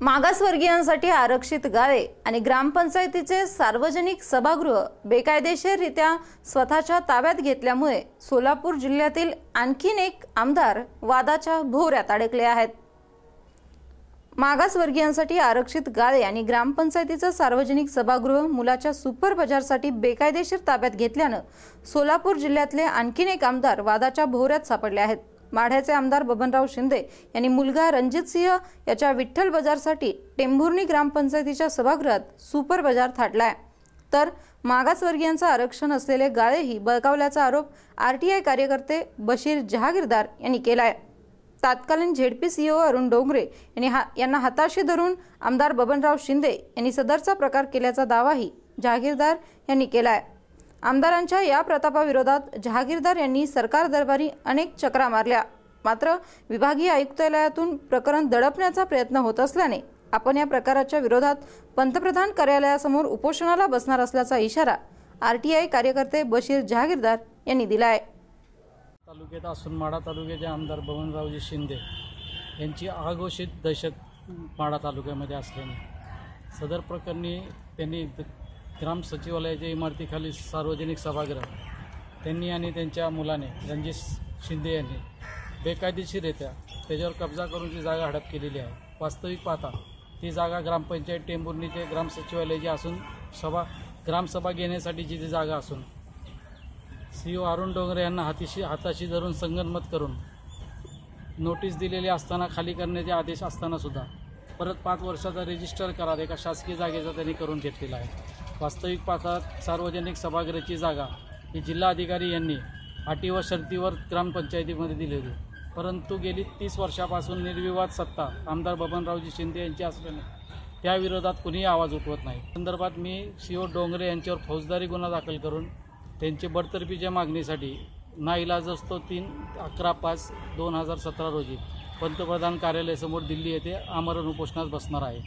मागासवर्गीयांसाठी आरक्षित गाळे आणि ग्रामपंचायतीचे सार्वजनिक सभागृह बेकायदेशीररित्या स्वतःच्या ताब्यात घेतल्यामुळे सोलापूर जिल्ह्यातील आणखीन एक आमदार वादाच्या भोवऱ्यात अडकले आहेत. मागासवर्गीयांसाठी आरक्षित गाळे आणि ग्रामपंचायतीचं सार्वजनिक सभागृह मुलाच्या सुपर बजारसाठी बेकायदेशीर ताब्यात घेतल्यानं सोलापूर जिल्ह्यातले आणखीन एक आमदार वादाच्या भोवऱ्यात सापडले आहेत. माढ्याचे आमदार बबनराव शिंदे यांनी मुलगा रणजित सिंह याच्या विठ्ठल बाजारसाठी टेंभुर्णी ग्रामपंचायतीच्या सभागृहात सुपर बाजार थाटलाय. तर मागासवर्गीयांचं आरक्षण असलेले गाळेही बळकावल्याचा आरोप आरटीआय कार्यकर्ते बशीर जहागीरदार यांनी केलाय. तत्कालीन झेडपी सीओ अरुण डोंगरे यांनी हा यांना हाताशी धरून आमदार बबनराव शिंदे यांनी सदरचा प्रकार केल्याचा दावाही जहागीरदार यांनी केलाय. आमदारांच्या या प्रतापाविरोधात जहागीरदार यांनी सरकार दरबारी अनेक चक्रा मारल्या. मात्र विभागीय आयुक्तालयातून प्रकरण दडपण्याचा प्रयत्न होत असल्याने आपण या प्रकाराच्या विरोधात पंतप्रधान कार्यालयासमोर उपोषणाला बसणार असल्याचा इशारा आरटीआय कार्यकर्ते बशीर जहागीरदार यांनी दिला आहे तालुक्यात असून माडा तालुक्याचे आमदार बबनरावजी शिंदे यांची अघोषित दहशत माडा तालुक्यामध्ये असल्याने सदर प्रकरणी त्यांनी ग्राम सचिवालयाच्या इमारतीखाली सार्वजनिक सभागृह त्यांनी आणि त्यांच्या मुलाने रणजित शिंदे यांनी बेकायदेशीररित्या त्याच्यावर कब्जा करून ती जागा हडप केलेली आहे वास्तविक पाहता ती जागा ग्रामपंचायत टेंभुर्णीचे ग्राम सचिवालयाची असून सभा ग्रामसभा घेण्यासाठीची ती जागा असून सी ओ अरुण डोंगरे यांना हातीशी हाताशी धरून संगनमत करून नोटीस दिलेली असताना खाली करण्याचे आदेश असतानासुद्धा परत पाच वर्षाचा रजिस्टर करार एका शासकीय जागेचा त्यांनी करून घेतलेला आहे. वास्तविक पाहतात सार्वजनिक सभागृहाची जागा ही जिल्हाधिकारी यांनी अटी व शर्तीवर ग्रामपंचायतीमध्ये दिली होती. परंतु गेली तीस वर्षापासून निर्विवाद सत्ता आमदार बबनरावजी शिंदे यांची असल्याने त्याविरोधात कुणीही आवाज उठवत नाही. संदर्भात मी सी ओ डोंगरे यांच्यावर फौजदारी गुन्हा दाखल करून त्यांचे बडतर्फीच्या मागणीसाठी नाईलाज असतो तीन अकरा पाच दोन हजार सतरा रोजी पंतप्रधान कार्यालयासमोर दिल्ली येथे आमरण उपोषणास बसणार आहे.